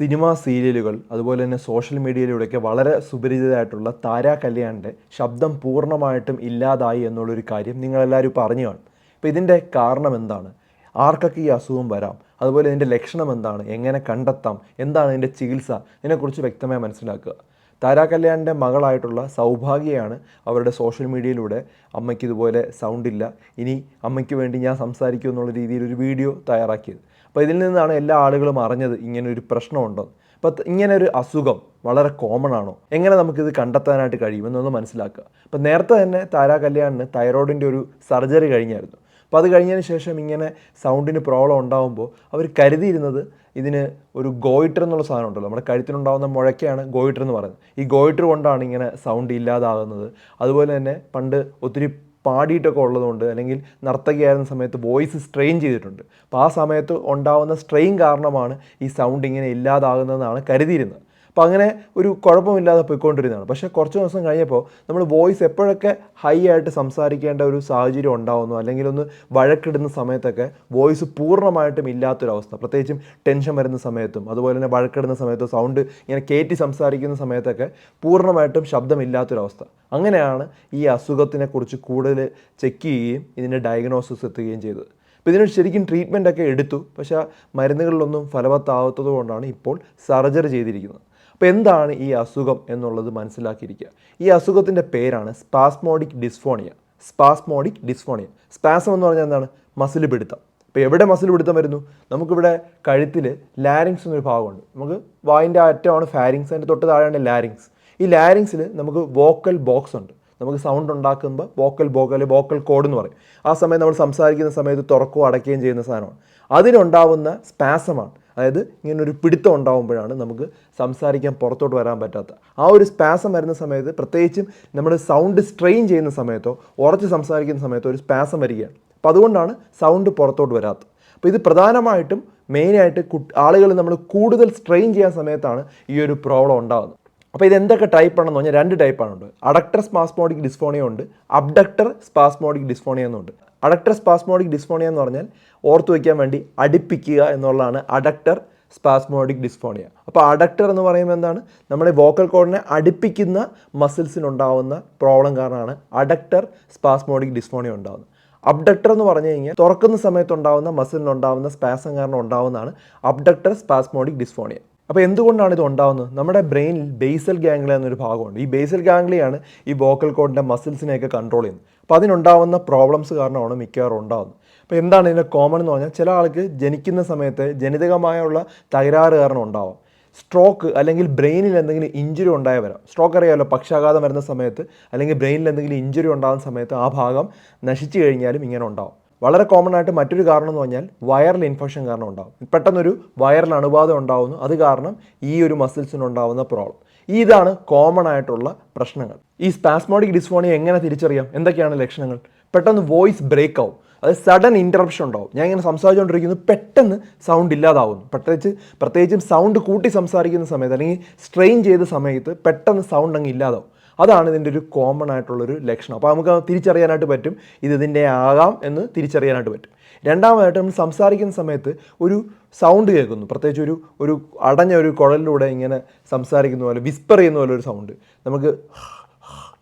Cinema സീരിയലുകൾ അതുപോലെ തന്നെ സോഷ്യൽ മീഡിയയിലൂടെയൊക്കെ വളരെ സുപരിചിതമായിട്ടുള്ള താരാ കല്യാണിന്റെ ശബ്ദം പൂർണമായിട്ടും ഇല്ലാതായി എന്നുള്ളൊരു കാര്യം നിങ്ങളെല്ലാവരും പറഞ്ഞു കാണും അപ്പോൾ ഇതിന്റെ കാരണം എന്താണ്? ആർക്കൊക്കെ ഈ അസുഖം വരാം? അതുപോലെ ഇതിന്റെ ലക്ഷണം എന്താണ്? എങ്ങനെ കണ്ടെത്താം? എന്താണ് ഇതിന്റെ ചികിത്സ? ഇതിനെക്കുറിച്ച് വ്യക്തമായി മനസ്സിലാക്കുക. താരാ കല്യാണിന്റെ മകളായിട്ടുള്ള സൗഭാഗ്യയാണ് അവരുടെ സോഷ്യൽ മീഡിയയിലൂടെ അമ്മയ്ക്ക് ഇതുപോലെ സൗണ്ടില്ല ഇനി അമ്മയ്ക്ക് വേണ്ടി ഞാൻ സംസാരിക്കും എന്നുള്ള രീതിയിൽ ഒരു വീഡിയോ തയ്യാറാക്കിയത്. അപ്പോൾ ഇതിൽ നിന്നാണ് എല്ലാ ആളുകളും അറിഞ്ഞത് ഇങ്ങനൊരു പ്രശ്നമുണ്ടോ. അപ്പോൾ ഇങ്ങനെ ഒരു അസുഖം വളരെ കോമൺ ആണോ. എങ്ങനെ നമുക്കിത് കണ്ടെത്താനായിട്ട് കഴിയുമെന്നൊന്ന് മനസ്സിലാക്കുക. അപ്പോൾ നേരത്തെ തന്നെ താരാ കല്യാണിന് തൈറോയിഡിന്റെ ഒരു സർജറി കഴിഞ്ഞായിരുന്നു. അപ്പോൾ അത് കഴിഞ്ഞതിന് ശേഷം ഇങ്ങനെ സൗണ്ടിന് പ്രോബ്ലം ഉണ്ടാകുമ്പോൾ അവർ കരുതിയിരുന്നത് ഇതിന് ഒരു ഗോയിറ്റർ എന്നുള്ള സാധനം ഉണ്ടല്ലോ. നമ്മുടെ കഴുത്തിനുണ്ടാകുന്ന മുഴയ്ക്കാണ് ഗോയിറ്റർ എന്ന് പറയുന്നത്. ഈ ഗോയിറ്റർ കൊണ്ടാണ് ഇങ്ങനെ സൗണ്ട് ഇല്ലാതാകുന്നത്. അതുപോലെ തന്നെ പണ്ട് ഒത്തിരി പാടിയിട്ടൊക്കെ ഉള്ളതുകൊണ്ട് അല്ലെങ്കിൽ നർത്തകിയായിരുന്ന സമയത്ത് വോയിസ് സ്ട്രെയിൻ ചെയ്തിട്ടുണ്ട്. അപ്പോൾ ആ സമയത്ത് ഉണ്ടാകുന്ന സ്ട്രെയിൻ കാരണമാണ് ഈ സൗണ്ട് ഇങ്ങനെ ഇല്ലാതാകുന്നതെന്നാണ് കരുതിയിരുന്നത്. അപ്പോൾ അങ്ങനെ ഒരു കുഴപ്പമില്ലാതെ പോയിക്കൊണ്ടിരുന്നതാണ്. പക്ഷേ കുറച്ച് ദിവസം കഴിഞ്ഞപ്പോൾ നമ്മൾ വോയിസ് എപ്പോഴൊക്കെ ഹൈ ആയിട്ട് സംസാരിക്കേണ്ട ഒരു സാഹചര്യം ഉണ്ടാവുന്നു അല്ലെങ്കിൽ ഒന്ന് വഴക്കിടുന്ന സമയത്തൊക്കെ വോയിസ് പൂർണമായിട്ടും ഇല്ലാത്തൊരവസ്ഥ പ്രത്യേകിച്ചും ടെൻഷൻ വരുന്ന സമയത്തും അതുപോലെ തന്നെ വഴക്കിടുന്ന സമയത്ത് സൗണ്ട് ഇങ്ങനെ കയറ്റി സംസാരിക്കുന്ന സമയത്തൊക്കെ പൂർണമായിട്ടും ശബ്ദമില്ലാത്തൊരവസ്ഥ അങ്ങനെയാണ് ഈ അസുഖത്തിനെക്കുറിച്ച് കൂടുതൽ ചെക്ക് ചെയ്യുകയും ഇതിന്റെ ഡയഗ്നോസിസ് എത്തുകയും ചെയ്തത്. അപ്പോൾ ഇതിനൊരു ശരിക്കും ട്രീറ്റ്മെന്റൊക്കെ എടുത്തു. പക്ഷേ മരുന്നുകളിലൊന്നും ഫലവത്താവാത്തത് കൊണ്ടാണ് ഇപ്പോൾ സർജറി ചെയ്തിരിക്കുന്നത്. അപ്പോൾ എന്താണ് ഈ അസുഖം എന്നുള്ളത് മനസ്സിലാക്കിയിരിക്കുക. ഈ അസുഖത്തിന്റെ പേരാണ് spasmodic dysphonia. Spasmodic dysphonia. Spasm എന്ന് പറഞ്ഞാൽ എന്താണ്? മസിൽ പിടുത്തം. ഇപ്പോൾ എവിടെ മസിൽ പിടുത്തം വരുന്നു? നമുക്കിവിടെ കഴുത്തിൽ ലാരിങ്സ് എന്നൊരു ഭാഗമുണ്ട്. നമുക്ക് വായിന്റെ അറ്റമാണ് ഫാരിങ്സ് അതിന്റെ തൊട്ട് താഴെയാണ് ലാരിങ്സ് ഈ ലാരിങ്സിൽ നമുക്ക് വോക്കൽ ബോക്സ് ഉണ്ട്. നമുക്ക് സൗണ്ട് ഉണ്ടാക്കുമ്പോൾ വോക്കൽ ബോക്കൽ വോക്കൽ കോഡ് എന്ന് പറയും. ആ സമയം നമ്മൾ സംസാരിക്കുന്ന സമയത്ത് തുറക്കുകയോ അടയ്ക്കുകയും ചെയ്യുന്ന സാധനമാണ്. അതിനുണ്ടാവുന്ന സ്പാസമാണ് അതായത് ഇങ്ങനെ ഒരു പിടുത്തം ഉണ്ടാകുമ്പോഴാണ് നമുക്ക് സംസാരിക്കാൻ പുറത്തോട്ട് വരാൻ പറ്റാത്ത. ആ ഒരു സ്പാസം വരുന്ന സമയത്ത് പ്രത്യേകിച്ചും നമ്മൾ സൗണ്ട് സ്ട്രെയിൻ ചെയ്യുന്ന സമയത്തോ ഉറച്ച് സംസാരിക്കുന്ന സമയത്തോ ഒരു സ്പാസം വരികയാണ്. അപ്പോൾ അതുകൊണ്ടാണ് സൗണ്ട് പുറത്തോട്ട് വരാത്തത്. അപ്പോൾ ഇത് പ്രധാനമായിട്ടും മെയിനായിട്ട് ആളുകൾ നമ്മൾ കൂടുതൽ സ്ട്രെയിൻ ചെയ്യാൻ സമയത്താണ് ഈ ഒരു പ്രോബ്ലം ഉണ്ടാകുന്നത് അപ്പോൾ ഇത് എന്തൊക്കെ ടൈപ്പ് ആണെന്ന് പറഞ്ഞാൽ രണ്ട് ടൈപ്പാണ് ഉണ്ട് അഡക്ടർ സ്പാസ്മോഡിക് ഡിസ്ഫോണിയ ഉണ്ട്. അബ്ഡക്ടർ സ്പാസ്മോഡിക് ഡിസ്ഫോണിയ എന്നുണ്ട്. അഡക്ടർ സ്പാസ്മോഡിക് ഡിസ്ഫോണിയ എന്ന് പറഞ്ഞാൽ ഓർത്തു വയ്ക്കാൻ വേണ്ടി അടുപ്പിക്കുക എന്നുള്ളതാണ് അഡക്ടർ സ്പാസ്മോഡിക് ഡിസ്ഫോണിയ. അപ്പോൾ അഡക്ടർ എന്ന് പറയുമ്പോൾ എന്താണ്? നമ്മുടെ വോക്കൽ കോഡിനെ അടുപ്പിക്കുന്ന മസിൽസിനുണ്ടാവുന്ന പ്രോബ്ലം കാരണമാണ് അഡക്ടർ സ്പാസ്മോഡിക് ഡിസ്ഫോണിയ ഉണ്ടാകുന്നത് അബ്ഡക്ടർ എന്ന് പറഞ്ഞു കഴിഞ്ഞാൽ തുറക്കുന്ന സമയത്തുണ്ടാവുന്ന മസിലിനുണ്ടാവുന്ന സ്പാസം കാരണം ഉണ്ടാവുന്നതാണ് അബ്ഡക്ടർ സ്പാസ്മോഡിക് ഡിസ്ഫോണിയ. അപ്പോൾ എന്തുകൊണ്ടാണ് ഇത് ഉണ്ടാകുന്നത് നമ്മുടെ ബ്രെയിനിൽ ബേസൽ ഗാംഗ്ലിയ എന്നൊരു ഭാഗമുണ്ട്. ഈ ബേസൽ ഗാംഗ്ലിയാണ് ഈ വോക്കൽ കോഡിന്റെ മസിൽസിനെയൊക്കെ കൺട്രോൾ ചെയ്യുന്നത്. അപ്പോൾ അതിനുണ്ടാവുന്ന പ്രോബ്ലംസ് കാരണമാണ് മിക്കവാറും ഉണ്ടാകുന്നത് അപ്പോൾ എന്താണ് ഇതിന്റെ കോമൺ എന്ന് പറഞ്ഞാൽ ചില ആൾക്ക് ജനിക്കുന്ന സമയത്ത് ജനിതകമായുള്ള തകരാറ് കാരണം ഉണ്ടാവാം. സ്ട്രോക്ക് അല്ലെങ്കിൽ ബ്രെയിനിൽ എന്തെങ്കിലും ഇഞ്ചുറി ഉണ്ടായ വരാം. സ്ട്രോക്ക് അറിയാമല്ലോ പക്ഷാഘാതം വരുന്ന സമയത്ത് അല്ലെങ്കിൽ ബ്രെയിനിൽ എന്തെങ്കിലും ഇഞ്ചുറി ഉണ്ടാകുന്ന സമയത്ത് ആ ഭാഗം നശിച്ചു കഴിഞ്ഞാലും ഇങ്ങനെ ഉണ്ടാവും. വളരെ കോമൺ ആയിട്ട് മറ്റൊരു കാരണം എന്ന് പറഞ്ഞാൽ വയറൽ ഇൻഫെക്ഷൻ കാരണം ഉണ്ടാകും പെട്ടെന്നൊരു വയറൽ അണുബാധ ഉണ്ടാകുന്നു അത് കാരണം ഈ ഒരു മസിൽസിനുണ്ടാകുന്ന പ്രോബ്ലം ഇതാണ് കോമൺ ആയിട്ടുള്ള പ്രശ്നങ്ങൾ. ഈ സ്പാസ്മോഡിക് ഡിസ്ഫോണിയ എങ്ങനെ തിരിച്ചറിയാം? എന്തൊക്കെയാണ് ലക്ഷണങ്ങൾ? പെട്ടെന്ന് വോയിസ് ബ്രേക്ക് ആവും. അത് സഡൻ ഇന്ററപ്ഷൻ ഉണ്ടാവും. ഞാൻ ഇങ്ങനെ സംസാരിച്ചുകൊണ്ടിരിക്കുന്നു പെട്ടെന്ന് സൗണ്ട് ഇല്ലാതാവുന്നു. പ്രത്യേകിച്ച് പ്രത്യേകിച്ചും സൗണ്ട് കൂട്ടി സംസാരിക്കുന്ന സമയത്ത് അല്ലെങ്കിൽ സ്ട്രെയിൻ ചെയ്ത സമയത്ത് പെട്ടെന്ന് സൗണ്ട് അങ്ങ് ഇല്ലാതാവും. അതാണ് ഇതിന്റെ ഒരു കോമൺ ആയിട്ടുള്ളൊരു ലക്ഷണം. അപ്പോൾ നമുക്ക് തിരിച്ചറിയാനായിട്ട് പറ്റും. ഇത് ഇതിന്റെ ആകാം എന്ന് തിരിച്ചറിയാനായിട്ട് പറ്റും. രണ്ടാമതായിട്ട് നമ്മൾ സംസാരിക്കുന്ന സമയത്ത് ഒരു സൗണ്ട് കേൾക്കുന്നു. പ്രത്യേകിച്ച് ഒരു ഒരു അടഞ്ഞ ഒരു കുഴലിലൂടെ ഇങ്ങനെ സംസാരിക്കുന്ന പോലെ വിസ്പർ ചെയ്യുന്ന പോലെ ഒരു സൗണ്ട് നമുക്ക്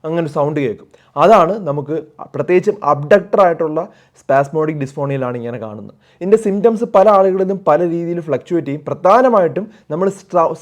അങ്ങനെ സൗണ്ട് കേൾക്കും. അതാണ് നമുക്ക് പ്രത്യേകിച്ചും അബ്ഡക്ടർ ആയിട്ടുള്ള സ്പാസ്മോഡിക് ഡിസ്ഫോണിയയിലാണ് ഇങ്ങനെ കാണുന്നത്. ഇതിന്റെ സിംറ്റംസ് പല ആളുകളിലും പല രീതിയിൽ ഫ്ലക്ച്വേറ്റ് ചെയ്യും. പ്രധാനമായിട്ടും നമ്മൾ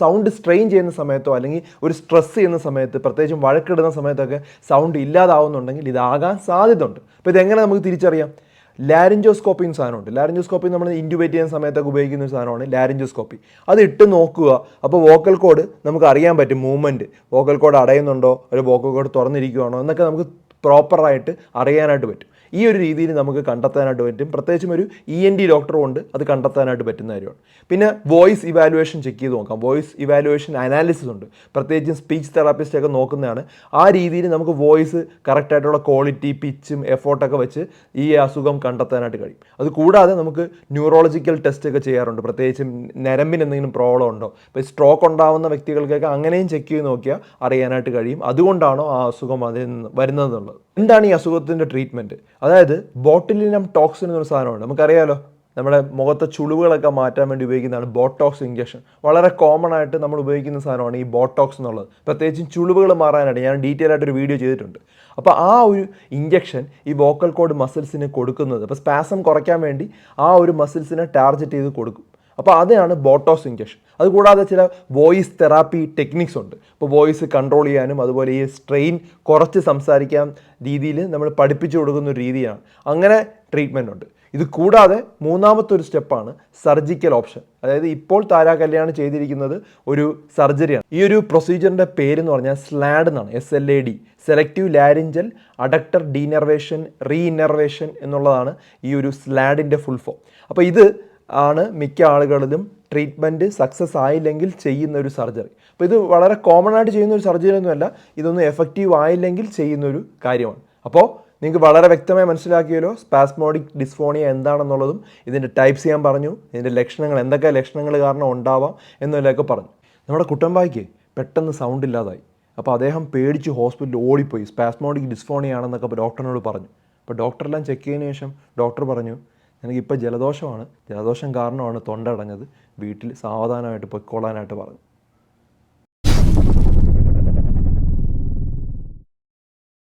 സൗണ്ട് സ്ട്രെയിൻ ചെയ്യുന്ന സമയത്തോ അല്ലെങ്കിൽ ഒരു സ്ട്രെസ് ചെയ്യുന്ന സമയത്ത് പ്രത്യേകിച്ചും വഴക്കിടുന്ന സമയത്തൊക്കെ സൗണ്ട് ഇല്ലാതാവുന്നുണ്ടെങ്കിൽ ഇതാകാൻ സാധ്യതയുണ്ട്. അപ്പോൾ ഇതെങ്ങനെ നമുക്ക് തിരിച്ചറിയാം? ലാരിഞ്ചോസ്കോപ്പി എന്ന സാധനമുണ്ട്. ലാരിഞ്ചോസ്കോപ്പി നമ്മൾ ഇന്റുബേറ്റ് ചെയ്യുന്ന സമയത്തൊക്കെ ഉപയോഗിക്കുന്ന ഒരു സാധനമാണ് ലാരിഞ്ചോസ്കോപ്പി അത് ഇട്ട് നോക്കുക. അപ്പോൾ വോക്കൽ കോഡ് നമുക്ക് അറിയാൻ പറ്റും മൂവ്മെന്റ് വോക്കൽ കോഡ് അടയുന്നുണ്ടോ? ഒരു വോക്കൽ കോഡ് തുറന്നിരിക്കുകയാണോ എന്നൊക്കെ നമുക്ക് പ്രോപ്പറായിട്ട് അറിയാനായിട്ട് പറ്റും. ഈ ഒരു രീതിയിൽ നമുക്ക് കണ്ടെത്താനായിട്ട് പറ്റും. പ്രത്യേകിച്ചും ഒരു ഇ എൻ ഡി ഡോക്ടറും ഉണ്ട്. അത് കണ്ടെത്താനായിട്ട് പറ്റുന്ന കാര്യമാണ്. പിന്നെ വോയിസ് ഇവാലുവേഷൻ ചെക്ക് ചെയ്ത് നോക്കാം. വോയിസ് ഇവാലുവേഷൻ അനാലിസിസ് ഉണ്ട്. പ്രത്യേകിച്ചും സ്പീച്ച് തെറാപ്പിസ്റ്റ് ഒക്കെ നോക്കുന്നതാണ്. ആ രീതിയിൽ നമുക്ക് വോയിസ് കറക്റ്റായിട്ടുള്ള ക്വാളിറ്റി പിച്ചും എഫോർട്ടൊക്കെ വെച്ച് ഈ അസുഖം കണ്ടെത്താനായിട്ട് കഴിയും. അത് കൂടാതെ നമുക്ക് ന്യൂറോളജിക്കൽ ടെസ്റ്റ് ഒക്കെ ചെയ്യാറുണ്ട്. പ്രത്യേകിച്ചും നരമ്പിന് എന്തെങ്കിലും പ്രോബ്ലം ഉണ്ടോ? ഇപ്പോൾ സ്ട്രോക്ക് ഉണ്ടാവുന്ന വ്യക്തികൾക്കൊക്കെ അങ്ങനെയും ചെക്ക് ചെയ്ത് നോക്കിയാൽ അറിയാനായിട്ട് കഴിയും. അതുകൊണ്ടാണോ ആ അസുഖം അതിൽ വരുന്നതെന്നുള്ളത്? എന്താണ് ഈ അസുഖത്തിന്റെ ട്രീറ്റ്മെന്റ് അതായത് ബോട്ടിലിനം ടോക്സിൻ എന്നൊരു സാധനമുണ്ട്. നമുക്കറിയാലോ നമ്മുടെ മുഖത്തെ ചുളിവുകളൊക്കെ മാറ്റാൻ വേണ്ടി ഉപയോഗിക്കുന്നതാണ് ബോട്ടോക്സ് ഇഞ്ചക്ഷൻ വളരെ കോമൺ ആയിട്ട് നമ്മൾ ഉപയോഗിക്കുന്ന സാധനമാണ് ഈ ബോട്ടോക്സ് എന്നുള്ളത്. പ്രത്യേകിച്ചും ചുളിവുകൾ മാറാനായിട്ട് ഞാൻ ഡീറ്റെയിൽ ആയിട്ട് ഒരു വീഡിയോ ചെയ്തിട്ടുണ്ട്. അപ്പോൾ ആ ഒരു ഇഞ്ചക്ഷൻ ഈ വോക്കൽ കോഡ് മസിൽസിന് കൊടുക്കുന്നത് അപ്പോൾ സ്പാസം കുറയ്ക്കാൻ വേണ്ടി ആ ഒരു മസിൽസിനെ ടാർഗറ്റ് ചെയ്ത് കൊടുക്കും. അപ്പോൾ അതാണ് ബോട്ടോസ് ഇഞ്ചക്ഷൻ അതുകൂടാതെ ചില വോയിസ് തെറാപ്പി ടെക്നിക്സ് ഉണ്ട്. ഇപ്പോൾ വോയിസ് കൺട്രോൾ ചെയ്യാനും അതുപോലെ ഈ സ്ട്രെയിൻ കുറച്ച് സംസാരിക്കാൻ രീതിയിൽ നമ്മൾ പഠിപ്പിച്ചു കൊടുക്കുന്ന ഒരു രീതിയാണ്. അങ്ങനെ ട്രീറ്റ്മെന്റ് ഉണ്ട്. ഇത് കൂടാതെ മൂന്നാമത്തെ ഒരു സ്റ്റെപ്പാണ് സർജിക്കൽ ഓപ്ഷൻ. അതായത് ഇപ്പോൾ താരാ കല്യാണം ചെയ്തിരിക്കുന്നത് ഒരു സർജറിയാണ്. ഈ ഒരു പ്രൊസീജിയറിന്റെ പേരെന്ന് പറഞ്ഞാൽ സ്ലാഡ് എന്നാണ്. S L A D selective laryngeal adductor denervation reinnervation എന്നുള്ളതാണ് ഈ ഒരു സ്ലാഡിന്റെ ഫുൾ ഫോം അപ്പോൾ ഇത് ആണ് മിക്ക ആളുകളിലും ട്രീറ്റ്മെന്റ് സക്സസ് ആയില്ലെങ്കിൽ ചെയ്യുന്ന ഒരു സർജറി അപ്പോൾ ഇത് വളരെ കോമൺ ആയിട്ട് ചെയ്യുന്ന ഒരു സർജറി ഒന്നുമല്ല ഇതൊന്നും എഫക്റ്റീവ് ആയില്ലെങ്കിൽ ചെയ്യുന്ന ഒരു കാര്യമാണ്. അപ്പോൾ നിങ്ങൾക്ക് വളരെ വ്യക്തമായി മനസ്സിലാക്കിയല്ലോ സ്പാസ്മോഡിക് ഡിസ്ഫോണിയ എന്താണെന്നുള്ളതും ഇതിന്റെ ടൈപ്സ് ഞാൻ പറഞ്ഞു ഇതിന്റെ ലക്ഷണങ്ങൾ എന്തൊക്കെ ലക്ഷണങ്ങൾ കാരണം ഉണ്ടാവാം എന്നുള്ളതൊക്കെ പറഞ്ഞു. നമ്മുടെ കുട്ടമ്പായിക്ക് പെട്ടെന്ന് സൗണ്ട് ഇല്ലാതായി. അപ്പോൾ അദ്ദേഹം പേടിച്ച് ഹോസ്പിറ്റലിൽ ഓടിപ്പോയി. സ്പാസ്മോഡിക് ഡിസ്ഫോണിയ ആണെന്നൊക്കെ ഡോക്ടറിനോട് പറഞ്ഞു. അപ്പോൾ ഡോക്ടറെല്ലാം ചെക്ക് ചെയ്തതിന് ശേഷം ഡോക്ടർ പറഞ്ഞു എനിക്കിപ്പോൾ ജലദോഷമാണ്. ജലദോഷം കാരണമാണ് തൊണ്ട അടഞ്ഞത്. വീട്ടിൽ സാവധാനമായിട്ട് പൊയ്ക്കോളാനായിട്ട് പറഞ്ഞു